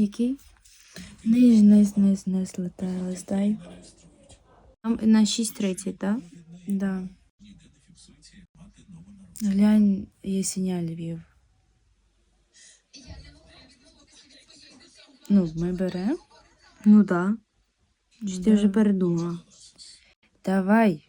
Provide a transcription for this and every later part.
Який? Низ, низ, низ, низ, летай, листай. Там на 6.30, так? Да? Да. Глянь, Єсеня Львів. Ну, ми беремо. Ну да. Чи ти вже передумала? Давай.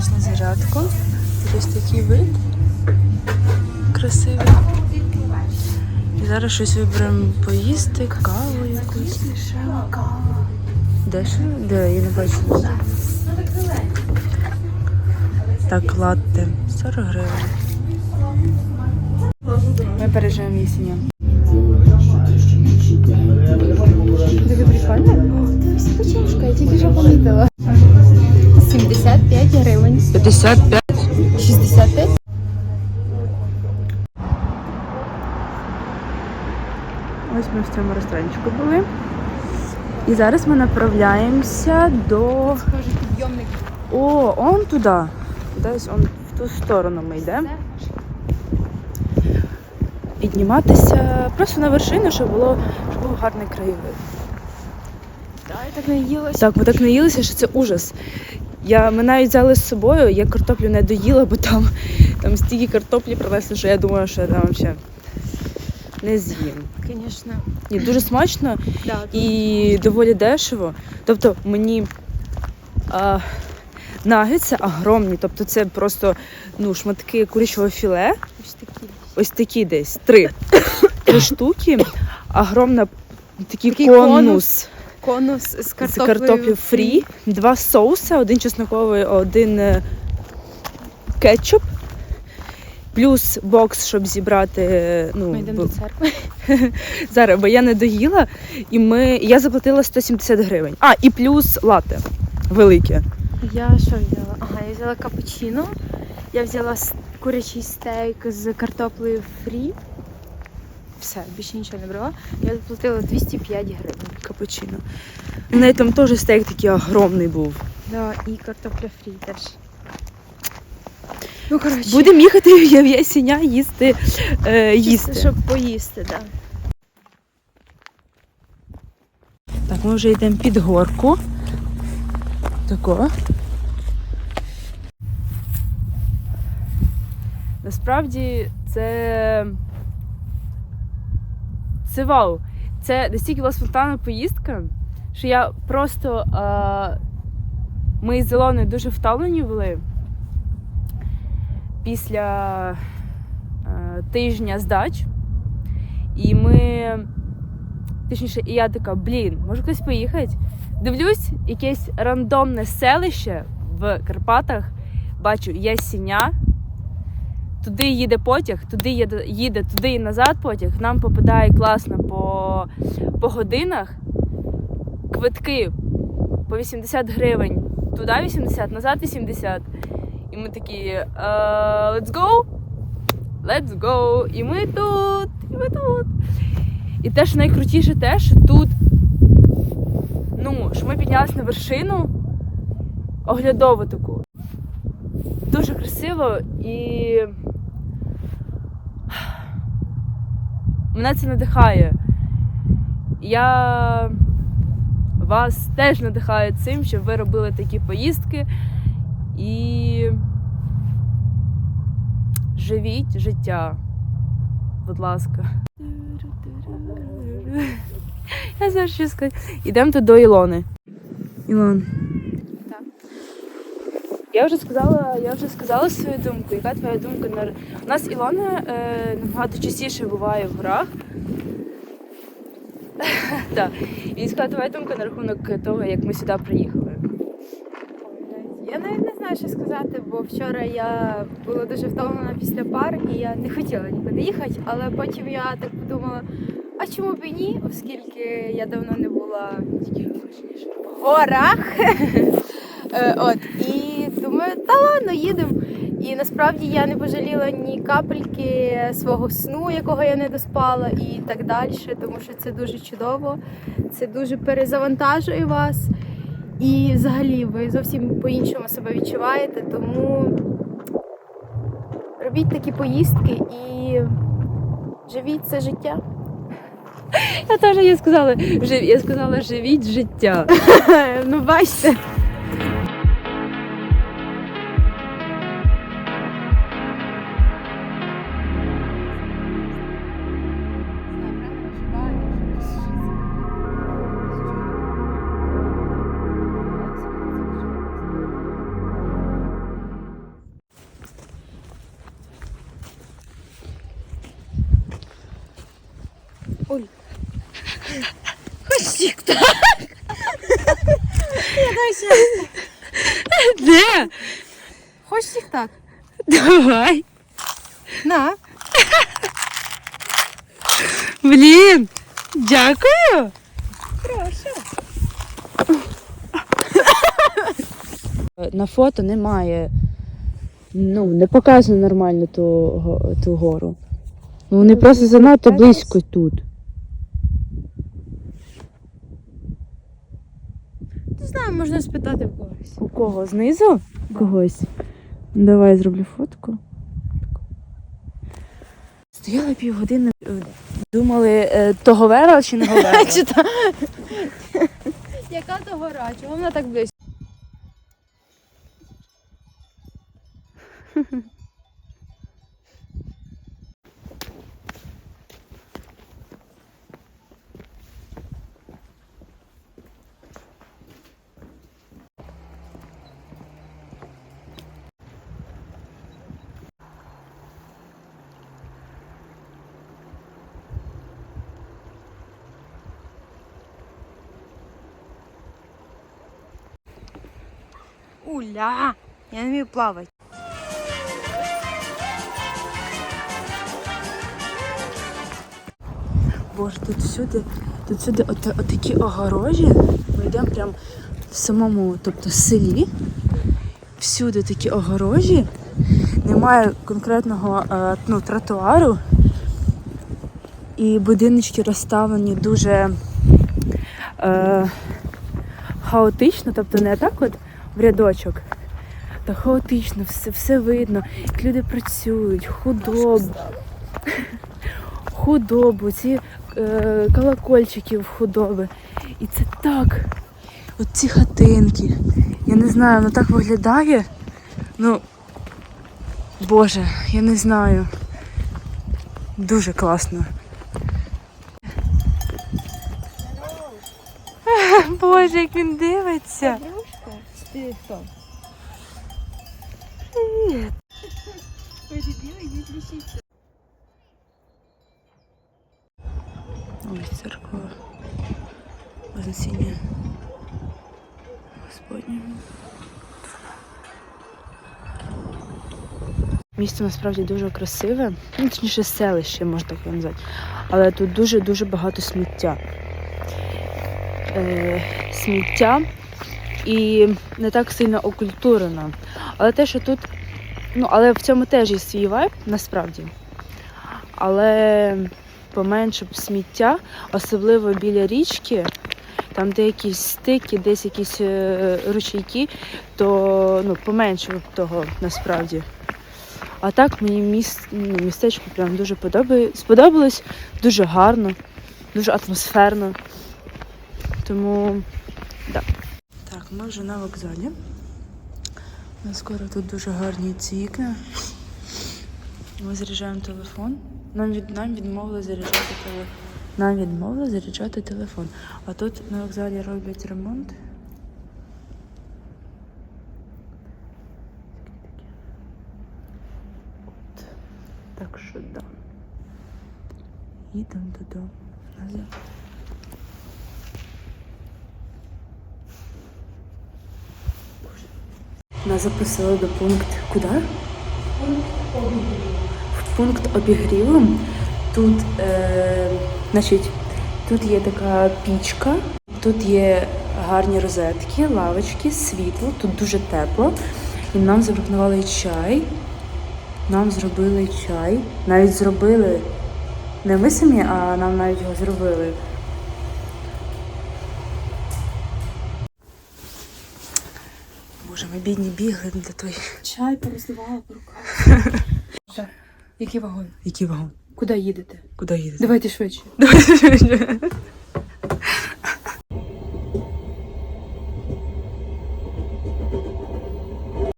Ми знайшли зарядку. Ось такий вид. Красивий. І зараз щось виберемо поїсти, каву якусь. Кава. Дешево? Де? Я не бачу. Так, латте. 40 гривень. Ми переїжджаємо Єсеня. Дуже прикольно. Це ось печенька, я тільки що помітила. 75 гривень. 55. 65? Ось ми в цьому ресторанчику були. І зараз ми направляємося до. Підйомник. О, он туди. Десь он в ту сторону ми йдемо. Підніматися просто на вершину, щоб було щоб був гарний краєвид. Так, я так наїлася. Так, ми так наїлися, що це ужас. Я, ми навіть взяли з собою, я картоплю не доїла, бо там, там стільки картоплі принесли, що я думаю, що я там взагалі не з'їм. Звісно. І дуже смачно Да, і доволі дешево. Тобто мені а, нагетси огромні, тобто це просто ну, шматки курячого філе, ось такі. ось такі десь три. Три штуки, огромна такий, Такий конус. Конус з з картоплею. фрі, два соуси, один чесноковий, один е, кетчуп, плюс бокс, щоб зібрати. е, Ну, Ми йдемо бо- до церкви. зараз, бо я не доїла, і ми, я заплатила 170 гривень. А, і плюс лате велике. Я що взяла? Ага, я взяла капучино. Я взяла курячий стейк з картоплею фрі. Все, більше нічого не брала. Я заплатила 205 гривень. Капучино. Неї там теж стейк такий огромний був. Да, і картопля фрі теж. Ну, коротше. Будемо їхати в Ясіня їсти. Е, їсти. Щоб поїсти, так. Да. Так, ми вже йдемо під горку. Тако. Насправді це. Це вау. Це настільки була спонтанна поїздка, що я просто. Е... Ми з Ілоною дуже втомлені були після е... тижня здач. І ми Точніше, і я така, блін, може кудись поїхати? Дивлюсь, якесь рандомне селище в Карпатах. Бачу Ясіня. Туди їде потяг, туди їде, їде туди і назад потяг. Нам попадає класно по, по годинах. Квитки по 80 гривень. Туди 80, назад 80. І ми такі е, let's go! Let's go! І ми тут! І ми тут! І те, що найкрутіше, те, що тут, ну, що ми піднялися на вершину оглядову таку. Дуже красиво і мене це надихає. Я вас теж надихаю цим, щоб ви робили такі поїздки і живіть життя. Будь ласка. Я знаю, що сказати. Ідемо до Ілони. Ілон. Я вже сказала, я вже сказала свою думку. Яка твоя думка на у нас Ілона е, набагато частіше буває в горах. І сказала твоя думка на рахунок того, як ми сюди приїхали. Я навіть не знаю, що сказати, бо вчора я була дуже втомлена після пар і я не хотіла нікуди їхати, але потім я так подумала, а чому б і ні, оскільки я давно не була в горах. Е, От, думаю, та ладно, їдемо. І насправді я не пожаліла ні капельки свого сну, якого я не доспала, і так далі, тому що це дуже чудово, це дуже перезавантажує вас. І взагалі ви зовсім по-іншому себе відчуваєте, тому робіть такі поїздки і живіть це життя. Я теж я сказала, я сказала, живіть життя. ну, бачите. Ой. Хочешь так? Де? Їх так? Давай. На. Блін. Дякую. Прошу. На фото немає. Ну, не показано нормально ту, ту гору. Ну, вони Ну, просто занадто близько тут. Не знаю, можна спитати в когось. У кого? Знизу? Когось. Давай зроблю фотку. Стояла півгодини, е, думали, того вера чи не говера. Чи та- Яка то гора? Чого вона так близько? Уля! Я не вмію плавати. Боже, тут всюди, тут всюди от, отакі огорожі. Ми йдемо прямо в самому, тобто селі. Всюди такі огорожі. Немає конкретного е, ну, тротуару. І будиночки розставлені дуже е, хаотично, тобто не так от в рядочок. Та хаотично, все, все видно. Люди працюють, худобу. Худобу, ці е, колокольчики в худоби. І це так. От ці хатинки. Я не знаю, воно так виглядає. Ну, Боже, я не знаю. Дуже класно. Боже, як він дивиться. Ти хто? Привіт. Дебіли, не тріщиться. Ось церква. Вознесіння Господнє. Місто насправді дуже красиве, ну, точніше селище, можна так його назвати. Але тут дуже-дуже багато сміття. Е, сміття і не так сильно окультурено. Але те, що тут. Ну, але в цьому теж є свій вайб, насправді. Але поменше б сміття, особливо біля річки, там де якісь стики, десь якісь е, ручейки, то ну, поменше б того насправді. А так мені міс... ну, містечко прям дуже подобає... сподобалось, дуже гарно, дуже атмосферно. Тому да. Ми вже на вокзалі. Скоро тут дуже гарні ці. Ми заряджаємо телефон. Нам від нам відмовили заряджати телефон. Нам відмовили заряджати телефон. А тут на вокзалі роблять ремонт. От. Так що да. Їдемо додому. Нас запросили до пункту. Куди? В пункт обігріву. Тут, е, значить, тут є така пічка, тут є гарні розетки, лавочки, світло, тут дуже тепло. І нам запропонували чай. Нам зробили чай. Навіть зробили не ми самі, а нам навіть його зробили. Боже, ми бідні бігли для той. Чай порозливала по руках. Який вагон? Який вагон? Куди їдете? Куди їдете? Давайте швидше.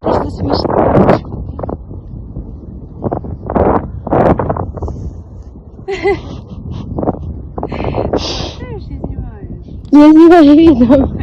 Просто смішно. Я знімаю відео.